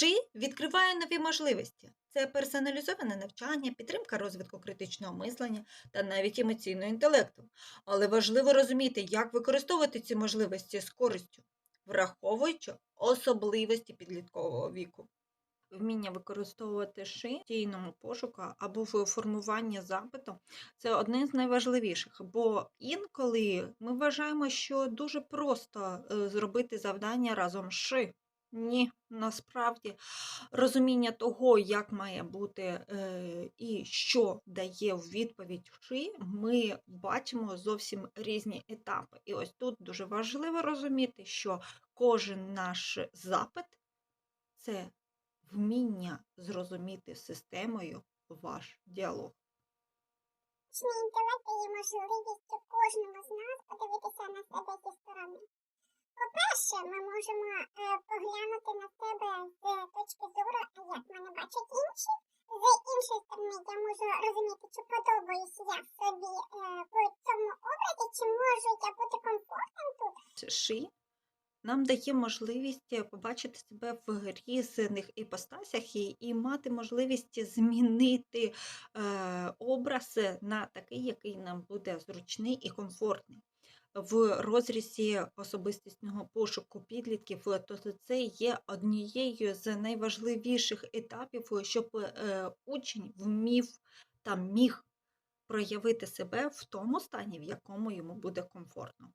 Ши відкриває нові можливості. Це персоналізоване навчання, підтримка розвитку критичного мислення та навіть емоційного інтелекту. Але важливо розуміти, як використовувати ці можливості з користю, враховуючи особливості підліткового віку. Вміння використовувати ши в дійному пошуку або в формуванні запиту це одне з найважливіших, бо інколи ми вважаємо, що дуже просто е, зробити завдання разом з ши. Ні, насправді розуміння того, як має бути е, і що дає в відповідь ши, ми бачимо зовсім різні етапи. І ось тут дуже важливо розуміти, що кожен наш запит це вміння зрозуміти системою ваш діалог. Інтелект дає можливість кожному з нас подивитися на себе зі сторони. По-перше, ми можемо е, поглянути на себе з точки зору, як мене бачать інші. З іншої сторони, я можу розуміти, чи подобаюсь я собі е, в цьому образі, чи можу я бути комфортним тут. Ши нам дає можливість е, побачити себе в різних іпостасях і, і мати можливість змінити е, образ на такий, який нам буде зручний і комфортний. В розрізі особистісного пошуку підлітків, е, то це є однією з найважливіших етапів, щоб е, учень вмів та міг проявити себе в тому стані, в якому йому буде комфортно.